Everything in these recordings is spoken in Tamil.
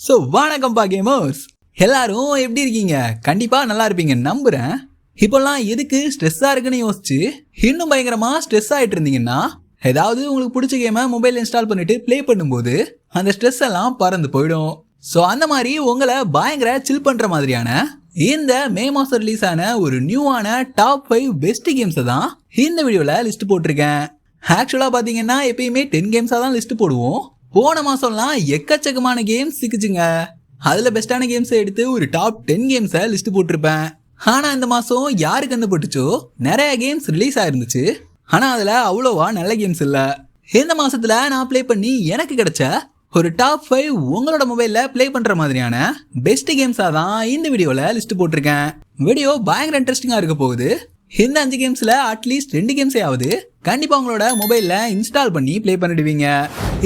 ஸோ வணக்கம்ப்பா கேமர்ஸ் எல்லாரும் எப்படி இருக்கீங்க? கண்டிப்பாக நல்லா இருப்பீங்க நம்புகிறேன் இப்போல்லாம் எதுக்கு ஸ்ட்ரெஸ்ஸாக இருக்குன்னு யோசிச்சு இன்னும் பயங்கரமாக ஸ்ட்ரெஸ் ஆகிட்டு இருந்தீங்கன்னா ஏதாவது உங்களுக்கு பிடிச்ச கேமை மொபைல் இன்ஸ்டால் பண்ணிட்டு ப்ளே பண்ணும்போது அந்த ஸ்ட்ரெஸ் எல்லாம் பறந்து போயிடும். ஸோ அந்த மாதிரி உங்களை பயங்கர சில் பண்ணுற மாதிரியான இந்த மே மாதம் ரிலீஸ் ஆன ஒரு நியூவான டாப் ஃபைவ் பெஸ்ட் கேம்ஸை தான் இந்த வீடியோவில் லிஸ்ட் போட்டிருக்கேன். ஆக்சுவலாக பார்த்தீங்கன்னா எப்பயுமே டென் கேம்ஸாக தான் லிஸ்ட் போடுவோம். போன மாதம்லாம் எக்கச்சக்கமான கேம்ஸ் சிக்கிச்சுங்க. அதில் பெஸ்ட்டான கேம்ஸை எடுத்து ஒரு டாப் டென் கேம்ஸை லிஸ்ட் போட்டிருப்பேன். ஆனால் இந்த மாதம் யாருக்கு கண்டு போட்டுச்சோ நிறைய கேம்ஸ் ரிலீஸ் ஆயிருந்துச்சு. ஆனால் அதில் அவ்வளோவா நல்ல கேம்ஸ் இல்லை. இந்த மாசத்துல நான் ப்ளே பண்ணி எனக்கு கிடைச்ச ஒரு டாப் ஃபைவ் உங்களோட மொபைலில் ப்ளே பண்ணுற மாதிரியான பெஸ்ட் கேம்ஸாக தான் இந்த வீடியோவில் லிஸ்ட் போட்டிருக்கேன். வீடியோ பயங்கர இன்ட்ரெஸ்டிங்காக இருக்க போகுது. இந்த அஞ்சு கேம்ஸில் அட்லீஸ்ட் ரெண்டு கேம்ஸே ஆகுது கண்டிப்பாக உங்களோட மொபைலில் இன்ஸ்டால் பண்ணி ப்ளே பண்ணிடுவீங்க.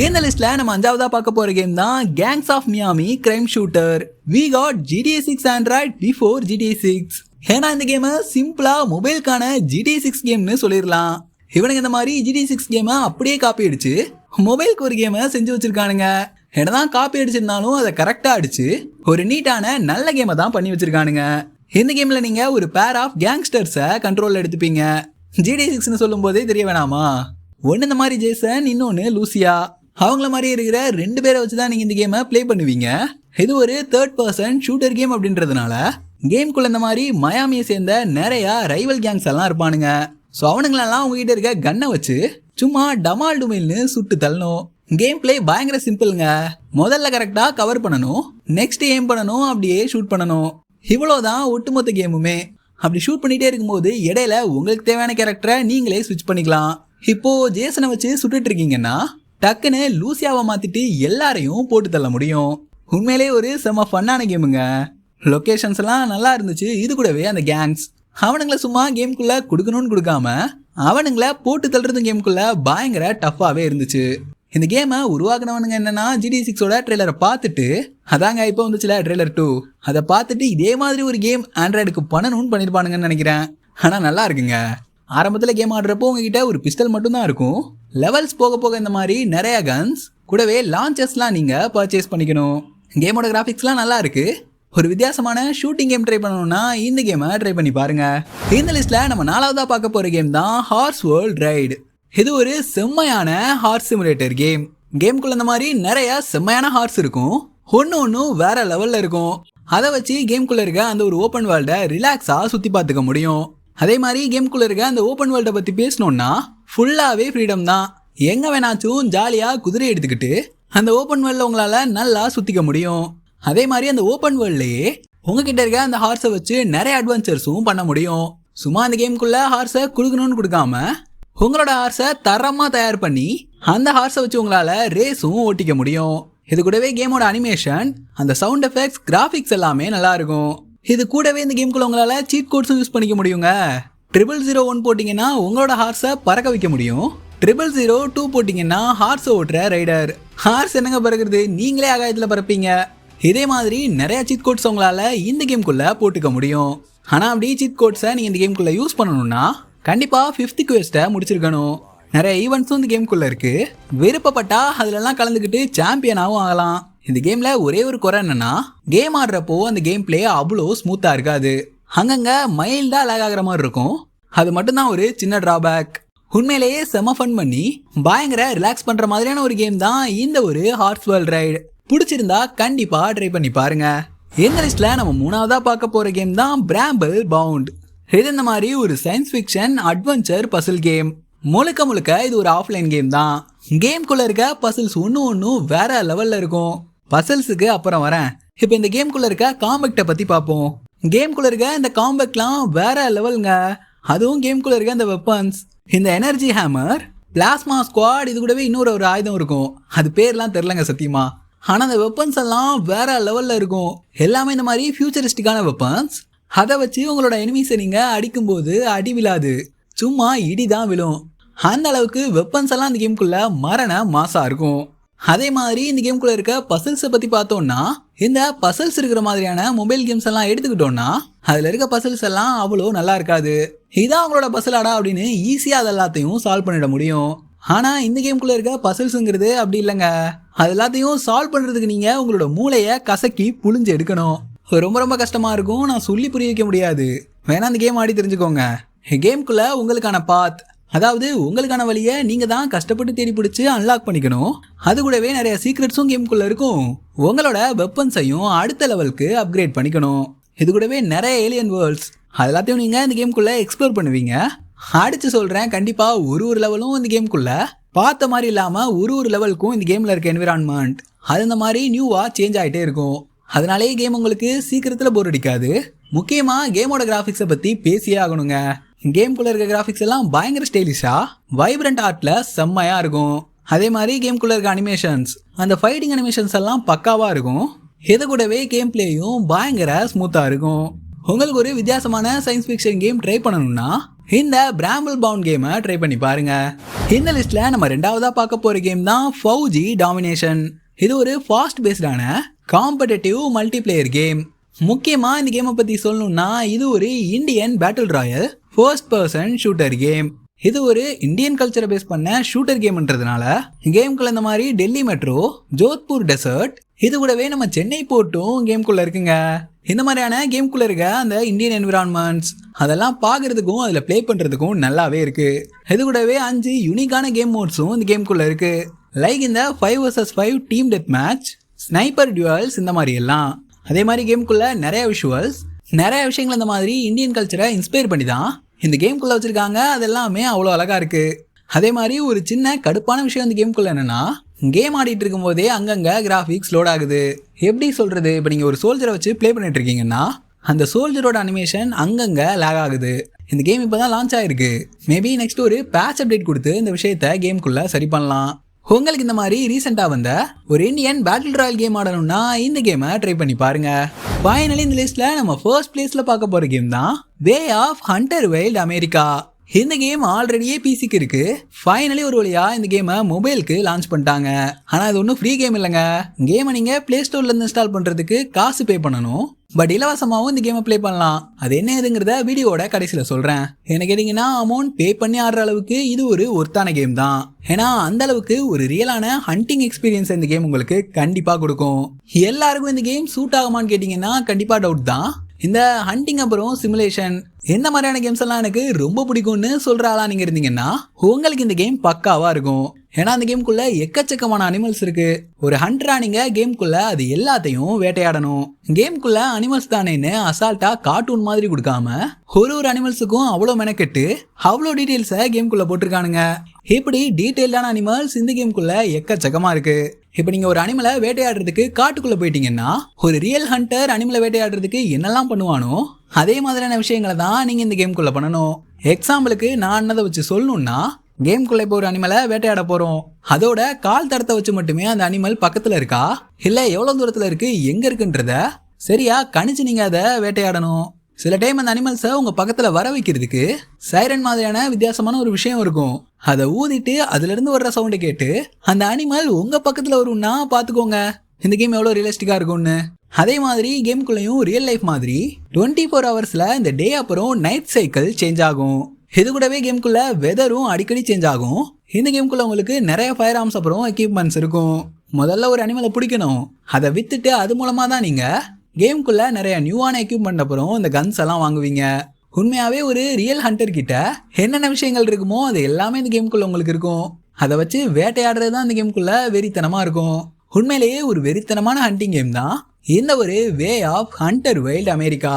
இந்த லிஸ்ட்ல நம்ம அஞ்சாவதாக பார்க்க போகிற கேம் தான் gangs of Miami crime shooter we got GTA six android before GTA six ஏன்னா இந்த கேமை சிம்பிளாக மொபைலுக்கான ஜிடிஏ சிக்ஸ் கேம்னு சொல்லிடலாம். இவனுங்க இந்த மாதிரி ஜிடி சிக்ஸ் கேமை அப்படியே காப்பி அடிச்சு மொபைலுக்கு ஒரு கேமை செஞ்சு வச்சிருக்கானுங்க. என்னதான் காப்பி அடிச்சிருந்தாலும் அதை கரெக்டாக அடிச்சு ஒரு நீட்டான நல்ல கேமை தான் பண்ணி வச்சிருக்கானுங்க. இந்த கேமில் நீங்கள் ஒரு பேர் ஆஃப் கேங்ஸ்டர்ஸை கண்ட்ரோலில் எடுத்துப்பீங்க. ஜிடி சிக்ஸ்னு சொல்லும் போதே தெரிய வேணாமா? ஒன்று இந்த மாதிரி ஜேசன் இன்னொன்று லூசியா அவங்கள மாதிரி இருக்கிற ரெண்டு பேரை வச்சு தான் நீங்கள் இந்த கேமை ப்ளே பண்ணுவீங்க. இது ஒரு தேர்ட் பர்சன் ஷூட்டர் கேம் அப்படின்றதுனால கேம்குள்ள இந்த மாதிரி மயாமியை சேர்ந்த நிறைய ரைவல் கேங்ஸ் எல்லாம் இருப்பானுங்க. ஸோ அவனுங்களெல்லாம் உங்ககிட்ட இருக்க கன்னை வச்சு சும்மா டமால் டுமில்னு சுட்டு தள்ளணும். கேம் பிளே பயங்கர சிம்பிளுங்க முதல்ல கரெக்டாக கவர் பண்ணணும். நெக்ஸ்ட் ஏம் பண்ணணும் அப்படியே ஷூட் பண்ணணும். இவ்வளோதான் ஒட்டுமொத்த கேமுமே அப்படி ஷூட் பண்ணிகிட்டே இருக்கும்போது இடையில உங்களுக்கு தேவையான கேரக்டரை நீங்களே ஸ்விட்ச் பண்ணிக்கலாம். இப்போது ஜேசனை வச்சு சுட்டுட்டு இருக்கீங்கன்னா டக்குன்னு லூசியாவை மாத்திட்டு எல்லாரையும் போட்டு தள்ள முடியும். உண்மையிலே ஒரு செம ஃபன்னான கேமுங்க லொக்கேஷன்ஸ் எல்லாம் நல்லா இருந்துச்சு இது கூடவே அந்த கேங்ஸ் அவனுங்களை சும்மா கேம்குள்ள கொடுக்கணும்னு கொடுக்காம அவனுங்களை போட்டு தள்ளுறது கேம்குள்ள பயங்கர டஃப்பாகவே இருந்துச்சு. இந்த கேமை உருவாக்குனவனுங்க என்னன்னா ஜிடி சிக்ஸோட ட்ரெய்லரை பார்த்துட்டு அதாங்க இப்போ வந்துச்சுல ட்ரெய்லர் டூ அதை பார்த்துட்டு இதே மாதிரி ஒரு கேம் ஆண்ட்ராய்டுக்கு பண்ணணும்னு பண்ணியிருப்பானுங்கன்னு நினைக்கிறேன். ஆனால் நல்லா இருக்குங்க. ஆரம்பத்தில் கேம் ஆடுறப்போ உங்ககிட்ட ஒரு பிஸ்டல் மட்டும்தான் இருக்கும். லெவல்ஸ் போக போக இந்த மாதிரி நிறைய கன்ஸ் கூடவே லான்ச்சஸ்லாம் நீங்கள் பர்ச்சேஸ் பண்ணிக்கணும். கேமோட கிராஃபிக்ஸ்லாம் நல்லா இருக்குது ஒரு வித்தியாசமான ஷூட்டிங் கேம் ட்ரை பண்ணணும்னா இந்த கேமை ட்ரை பண்ணி பாருங்க. இந்த லிஸ்ட்ல நம்ம நாலாவதா பார்க்க போற கேம் தான் ஹார்ஸ் வேர்ல்ட் ரைடு இது ஒரு செம்மையான ஹார்ஸ் சிமுலேட்டர் கேம் கேம்குள்ள இந்த மாதிரி நிறைய செம்மையான ஹார்ஸ் இருக்கும். ஒன்று ஒன்றும் வேற லெவல்ல இருக்கும். அதை வச்சு கேம்குள்ள இருக்க அந்த ஒரு ஓப்பன் வேர்ல்டை ரிலாக்ஸா சுத்தி பார்த்துக்க முடியும். அதே மாதிரி கேம்குள்ள இருக்க அந்த ஓப்பன் வேர்ல்டை பத்தி பேசணும்னா ஃபுல்லாகவே ஃப்ரீடம் தான். எங்கே வேணாச்சும் ஜாலியாக குதிரை எடுத்துக்கிட்டு அந்த ஓப்பன் வேர்ல்டில் உங்களால் நல்லா சுற்றிக்க முடியும். அதே மாதிரி அந்த ஓப்பன் வேர்ல்ட்லேயே உங்ககிட்ட இருக்க அந்த ஹார்ஸை வச்சு நிறைய அட்வென்ச்சர்ஸும் பண்ண முடியும். சும்மா அந்த கேம்குள்ளே ஹார்ஸை கொடுக்கணும்னு கொடுக்காம உங்களோட ஹார்ஸை தரமாக தயார் பண்ணி அந்த ஹார்ஸை வச்சு உங்களால் ரேஸும் ஓட்டிக்க முடியும். இது கூடவே கேமோட அனிமேஷன் அந்த சவுண்ட் எஃபெக்ட்ஸ் கிராஃபிக்ஸ் எல்லாமே நல்லா இருக்கும். இது கூடவே இந்த கேம்குள்ள உங்களால் சீட் கோட்ஸும் யூஸ் பண்ணிக்க முடியுங்க. ட்ரிபிள் ஜீரோ ஒன் போட்டிங்கன்னா உங்களோட ஹார்ஸை பறக்க வைக்க முடியும். ட்ரிபிள் ஜீரோ டூ போட்டிங்கன்னா ஹார்ஸ் ஓட்டுற ரைடர் ஹார்ஸ் என்னங்க பறக்கிறது? நீங்களே ஆகாயத்தில் பறப்பீங்க. இதே மாதிரி நிறைய சீட் கோட்ஸ் உங்களால் இந்த கேம்குள்ளே போட்டுக்க முடியும். ஆனால் அப்படி சீட் கோட்ஸை நீங்கள் இந்த கேம்குள்ளே யூஸ் பண்ணணும்னா கண்டிப்பாக ஃபிஃப்த் குவெஸ்ட்டை முடிச்சிருக்கணும். நிறைய ஈவெண்ட்ஸும் இந்த கேம்குள்ளே இருக்குது விருப்பப்பட்டா அதிலெல்லாம் கலந்துக்கிட்டு சாம்பியனாகவும் ஆகலாம். இந்த கேமில் ஒரே ஒரு குறை என்னென்னா கேம் ஆடுறப்போ அந்த கேம் பிளே அவ்வளோ ஸ்மூத்தாக இருக்காது. அங்கங்கே மைல்டாக லேக் ஆகிற மாதிரி இருக்கும். அது மட்டும்தான் ஒரு சின்ன ட்ராபேக் உண்மையிலேயே செம ஃபன் பண்ணி பயங்கர ரிலாக்ஸ் பண்ணுற மாதிரியான ஒரு கேம் தான் இந்த ஒரு ஹார்ஸ் வேர்ல்ட் ரைடு பிடிச்சிருந்தா கண்டிப்பாக ட்ரை பண்ணி பாருங்க. எந்த லிஸ்ட்டில் நம்ம மூணாவதாக பார்க்க போகிற கேம் தான் பிராம்பிள் பவுண்ட் இது இந்த மாதிரி ஒரு science fiction adventure puzzle game முழுக்க முழுக்க இது ஒரு ஆஃப்லைன் கேம் தான். கேம்குள்ளே இருக்க பசில்ஸ் ஒன்று ஒன்றும் வேற லெவலில் இருக்கும். பசில்ஸுக்கு அப்புறம் வரேன். இப்போ இந்த கேம்குள்ளே இருக்க காம்பேக்டை பற்றி பார்ப்போம். கேம்குள்ள இருக்க இந்த காம்பேக்ட்லாம் வேற லெவலுங்க அதுவும் கேம்குள்ள இருக்க இந்த வெப்பன்ஸ் இந்த எனர்ஜி ஹேமர் பிளாஸ்மா ஸ்குவாட் இது கூடவே இன்னொரு ஒரு ஆயுதம் இருக்கும். அது பேர்லாம் தெரிலங்க சத்தியமா. ஆனால் அந்த வெப்பன்ஸ் எல்லாம் வேற லெவலில் இருக்கும். எல்லாமே இந்த மாதிரி ஃபியூச்சரிஸ்டிக்கான வெப்பன்ஸ் அதை வச்சு உங்களோட எனிமீஸை நீங்கள் அடிக்கும்போது அடி விழாது. சும்மா இடி தான் விழும். அந்த அளவுக்கு வெப்பன்ஸ் எல்லாம் இந்த கேம்குள்ளே மரண மாசாக இருக்கும். அதே மாதிரி இந்த கேம்குள்ளே இருக்க பசில்ஸை பற்றி பார்த்தோம்னா இந்த பசில்ஸ் இருக்கிற மாதிரியான மொபைல் கேம்ஸ் எல்லாம் எடுத்துக்கிட்டோம்னா அதில் இருக்க பசில்ஸ் எல்லாம் அவ்வளோ நல்லா இருக்காது. இதான் அவங்களோட பசிலாடா அப்படின்னு ஈஸியாக அது எல்லாத்தையும் சால்வ் பண்ணிட முடியும். ஆனால் இந்த கேம்குள்ளே இருக்க பசில்ஸுங்கிறது அப்படி இல்லைங்க. அது எல்லாத்தையும் சால்வ் பண்ணுறதுக்கு நீங்கள் உங்களோட மூளையை கசக்கி புழிஞ்சு எடுக்கணும். ரொம்ப ரொம்ப கஷ்டமாக இருக்கும் நான் சொல்லி புரிய வைக்க முடியாது. வேணா அந்த கேம் ஆடி தெரிஞ்சுக்கோங்க. கேம்குள்ள உங்களுக்கான பாத் அதாவது உங்களுக்கான வழியை நீங்கள் தான் கஷ்டப்பட்டு தேடி பிடிச்சி அன்லாக் பண்ணிக்கணும். அது கூடவே நிறைய சீக்ரெட்ஸும் கேம்குள்ளே இருக்கும். உங்களோட வெப்பன்ஸையும் அடுத்த லெவலுக்கு அப்கிரேட் பண்ணிக்கணும். இது கூடவே நிறைய ஏலியன் வேர்ல்ட்ஸ் அது எல்லாத்தையும் நீங்கள் இந்த கேம்குள்ளே எக்ஸ்ப்ளோர் பண்ணுவீங்க. அடித்து சொல்கிறேன் கண்டிப்பாக ஒரு ஒரு லெவலும் இந்த கேம்குள்ள பார்த்த மாதிரி இல்லாமல் ஒரு ஒரு லெவலுக்கும் இந்த கேமில் இருக்க என்விரான்மெண்ட் அது இந்த மாதிரி நியூவாக சேஞ்ச் ஆகிட்டே இருக்கும். அதனாலேயே கேம் உங்களுக்கு சீக்கிரத்தில் போர் அடிக்காது. முக்கியமாக கேமோட கிராஃபிக்ஸை பற்றி பேசியே ஆகணுங்க. கேம்குள்ளே இருக்க கிராஃபிக்ஸ் எல்லாம் பயங்கர ஸ்டைலிஷாக வைப்ரண்ட் ஆர்ட்டில் செம்மையாக இருக்கும். அதே மாதிரி கேம்குள்ளே இருக்க அனிமேஷன்ஸ் அந்த ஃபைட்டிங் அனிமேஷன்ஸ் எல்லாம் பக்காவாக இருக்கும். இது கூடவே கேம் பிளேயும் பயங்கர ஸ்மூத்தாக இருக்கும். உங்களுக்கு ஒரு வித்தியாசமான சயின்ஸ் ஃபிக்ஷன் கேம் ட்ரை பண்ணணும்னா இந்த பிராம்பிள் பவுண்ட் கேமை ட்ரை பண்ணி பாருங்க. இந்த லிஸ்ட்ல நம்ம ரெண்டாவதாக பார்க்க போகிற கேம் தான் ஃபவுஜி டாமினேஷன் இது ஒரு ஃபாஸ்ட் பேஸ்டான காம்படேட்டிவ் மல்டிபிளேயர் கேம் முக்கியமாக இந்த கேமை பற்றி சொல்லணும்னா இது ஒரு Indian battle royale first person shooter game இது ஒரு இந்தியன் கல்ச்சரை பேஸ் பண்ண ஷூட்டர் கேம்ன்றதுனால கேம்குள்ள இந்த மாதிரி டெல்லி மெட்ரோ ஜோத்பூர் டெசர்ட் இது கூடவே நம்ம சென்னை போர்ட்டும் கேம்குள்ள இருக்குங்க. இந்த மாதிரியான கேம்குள்ள இருக்க அந்த இந்தியன் என்விரான்மெண்ட்ஸ் அதெல்லாம் பார்க்கறதுக்கும் அதில் ப்ளே பண்ணுறதுக்கும் நல்லாவே இருக்கு. இது கூடவே அஞ்சு யூனிக்கான கேம் மோட்ஸும் இந்த கேம்குள்ள இருக்கு. லைக் இந்த five versus five team death match sniper duels இந்த மாதிரி எல்லாம். அதே மாதிரி கேம்குள்ள நிறைய விஷுவல்ஸ் நிறைய விஷயங்கள் இந்த மாதிரி இந்தியன் கல்ச்சரை இன்ஸ்பயர் பண்ணி தான் இந்த கேம்குள்ளே வச்சுருக்காங்க. அது எல்லாமே அவ்வளோ அழகாக இருக்குது அதே மாதிரி ஒரு சின்ன கடுப்பான விஷயம் இந்த கேம்குள்ளே என்னென்னா கேம் ஆடிட்டு இருக்கும்போதே அங்கங்கே கிராஃபிக்ஸ் லோட் ஆகுது. எப்படி சொல்கிறது இப்போ நீங்கள் ஒரு சோல்ஜரை வச்சு ப்ளே பண்ணிட்டு இருக்கீங்கன்னா அந்த சோல்ஜரோட அனிமேஷன் அங்கங்கே லேக் ஆகுது. இந்த கேம் இப்போ தான் லான்ச் ஆகிருக்கு மேபி நெக்ஸ்ட் ஒரு பேட்ச் அப்டேட் கொடுத்து இந்த விஷயத்த கேம்குள்ளே சரி பண்ணலாம். உங்களுக்கு இந்த மாதிரி ரீசெண்டாக வந்த ஒரு இந்தியன் பேட்டில் ராயல் கேம் ஆடணும்னா இந்த கேமை ட்ரை பண்ணி பாருங்க. ஃபைனலி இந்த லிஸ்ட்ல நம்ம ஃபர்ஸ்ட் பிளேஸ்ல பார்க்க போற கேம் தான் way of hunter wild America இந்த கேம் ஆல்ரெடியே பிசிக்கு இருக்கு. ஃபைனலி ஒரு வழியா இந்த கேமை மொபைலுக்கு லான்ச் பண்ணிட்டாங்க. ஆனால் இது ஒன்றும் ஃப்ரீ கேம் இல்லைங்க. கேமை நீங்கள் ப்ளே ஸ்டோர்லேருந்து இன்ஸ்டால் பண்ணுறதுக்கு காசு பே பண்ணணும். பட் இலவசமாகவும் இந்த கேமை ப்ளே பண்ணலாம். அது என்ன ஏதுங்கிறத வீடியோட கடைசியில் சொல்கிறேன் என்ன கேட்டிங்கன்னா அமௌண்ட் பே பண்ணி ஆடுற அளவுக்கு இது ஒரு ஒர்த்தான கேம் தான். ஏன்னா அந்த அளவுக்கு ஒரு ரியலான ஹண்டிங் எக்ஸ்பீரியன்ஸ் இந்த கேம் உங்களுக்கு கண்டிப்பாக கொடுக்கும். எல்லாருக்கும் இந்த கேம் சூட் ஆகுமான்னு கேட்டிங்கன்னா கண்டிப்பாக டவுட் தான். இந்த ஹண்டிங் அப்புறம் சிமுலேஷன் எந்த மாதிரியான கேம்ஸ் எல்லாம் எனக்கு ரொம்ப பிடிக்கும்னு சொல்ற ஆளா நீங்க இருந்தீங்கன்னா உங்களுக்கு இந்த கேம் பக்காவா இருக்கும். ஏன்னா அந்த கேம்குள்ள எக்கச்சக்கமான அனிமல்ஸ் இருக்கு. ஒரு ஹண்ட்ரா நீங்க கேம்குள்ள அது எல்லாத்தையும் வேட்டையாடணும். கேம்குள்ள அனிமல்ஸ் தானேன்னு அசால்ட்டா கார்ட்டூன் மாதிரி கொடுக்காம ஒரு ஒரு அனிமல்ஸுக்கும் அவ்வளோ மெனக்கெட்டு அவ்வளோ டீட்டெயில்ஸை கேம்குள்ள போட்டிருக்கானுங்க. இப்படி டீட்டெயில்டான அனிமல்ஸ் இந்த கேம்குள்ள எக்கச்சக்கமா இருக்கு. இப்போ நீங்கள் ஒரு அனிமலை வேட்டையாடுறதுக்கு காட்டுக்குள்ளே போயிட்டீங்கன்னா ஒரு ரியல் ஹண்டர் அனிமலை வேட்டையாடுறதுக்கு என்னெல்லாம் பண்ணுவானோ அதே மாதிரியான விஷயங்களை தான் நீங்கள் இந்த கேம்குள்ளே பண்ணணும். எக்ஸாம்பிளுக்கு நான் என்னதை வச்சு சொல்லணுன்னா கேம்குள்ளே இப்போ ஒரு அனிமலை வேட்டையாட போகிறோம் அதோட கால் தரத்தை வச்சு மட்டுமே அந்த அனிமல் பக்கத்தில் இருக்கா? இல்லை எவ்வளோ தூரத்தில் இருக்குது எங்கே இருக்குன்றத சரியா கணிச்சு நீங்கள் அதை வேட்டையாடணும். சில டைம் அந்த அனிமல்ஸை உங்கள் பக்கத்தில் வர வைக்கிறதுக்கு சைரன் மாதிரியான வித்தியாசமான ஒரு விஷயம் இருக்கும். அதை ஊதிட்டு அதுலேருந்து வர்ற சவுண்டை கேட்டு அந்த அனிமல் உங்கள் பக்கத்தில் வரும்னா பார்த்துக்கோங்க இந்த கேம் எவ்வளோ ரியலிஸ்டிக்காக இருக்கும்னு. அதே மாதிரி கேம்குள்ளேயும் ரியல் லைஃப் மாதிரி டுவெண்ட்டி ஃபோர் ஹவர்ஸில் இந்த டே அப்புறம் நைட் சைக்கிள் சேஞ்ச் ஆகும். இது கூடவே கேம்குள்ளே வெதரும் அடிக்கடி சேஞ்ச் ஆகும். இந்த கேம்குள்ளே உங்களுக்கு நிறைய ஃபயர் ஆர்ம்ஸ் அப்புறம் எக்யூப்மெண்ட்ஸ் இருக்கும். முதல்ல ஒரு அனிமலை பிடிக்கணும். அதை விற்றுட்டு அது மூலமாக தான் நீங்கள் கேம்குள்ள நிறைய நியூவான எக்யூப்மெண்ட் அப்புறம் இந்த கன்ஸ் எல்லாம் வாங்குவீங்க. உண்மையாகவே ஒரு ரியல் ஹண்டர் கிட்ட என்னென்ன விஷயங்கள் இருக்குமோ அது எல்லாமே இந்த கேம்குள்ள உங்களுக்கு இருக்கும். அதை வச்சு வேட்டையாடுறது தான் இந்த கேம்குள்ள வெறித்தனமாக இருக்கும். உண்மையிலேயே ஒரு வெறித்தனமான ஹண்டிங் கேம் தான் இந்த ஒரு way of hunter wild America.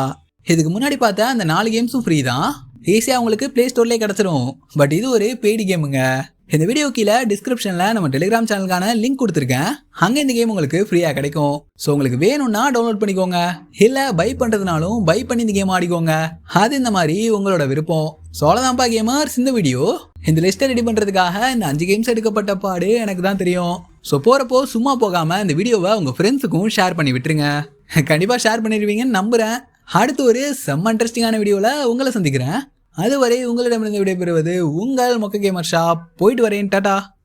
இதுக்கு முன்னாடி பார்த்தா அந்த நாலு கேம்ஸும் ஃப்ரீ தான். ஈஸியாக உங்களுக்கு ப்ளே ஸ்டோர்லேயே கிடச்சிரும். பட் இது ஒரு பெய்டு கேமுங்க இந்த வீடியோ கீழே டிஸ்கிரிப்ஷனில் நம்ம டெலிகிராம் சேனலுக்கான லிங்க் கொடுத்துருக்கேன். அங்கே இந்த கேம் உங்களுக்கு ஃப்ரீயாக கிடைக்கும். ஸோ உங்களுக்கு வேணும்னா டவுன்லோட் பண்ணிக்கோங்க. இல்லை பை பண்ணுறதுனாலும் பை பண்ணி இந்த கேம் ஆடிக்கோங்க. அது இந்த மாதிரி உங்களோட விருப்பம். ஸோ அவ்வளோதான்ப்பா கேமர்ஸ் இந்த வீடியோ இந்த லிஸ்ட்டை ரெடி பண்ணுறதுக்காக இந்த அஞ்சு கேம்ஸ் எடுக்கப்பட்ட பாடு எனக்கு தான் தெரியும். ஸோ போகிறப்போ சும்மா போகாமல் இந்த வீடியோவை உங்கள் ஃப்ரெண்ட்ஸுக்கும் ஷேர் பண்ணி விட்டுருங்க. கண்டிப்பாக ஷேர் பண்ணிடுவீங்கன்னு நம்புகிறேன் அடுத்து ஒரு செம்ம இன்ட்ரெஸ்டிங்கான வீடியோவில் உங்களை சந்திக்கிறேன். அதுவரை உங்களிடமிருந்து விடைபெறுவது உங்கள் மொக்க கேமர் ஷாப். போயிட்டு வரேன். டாடா.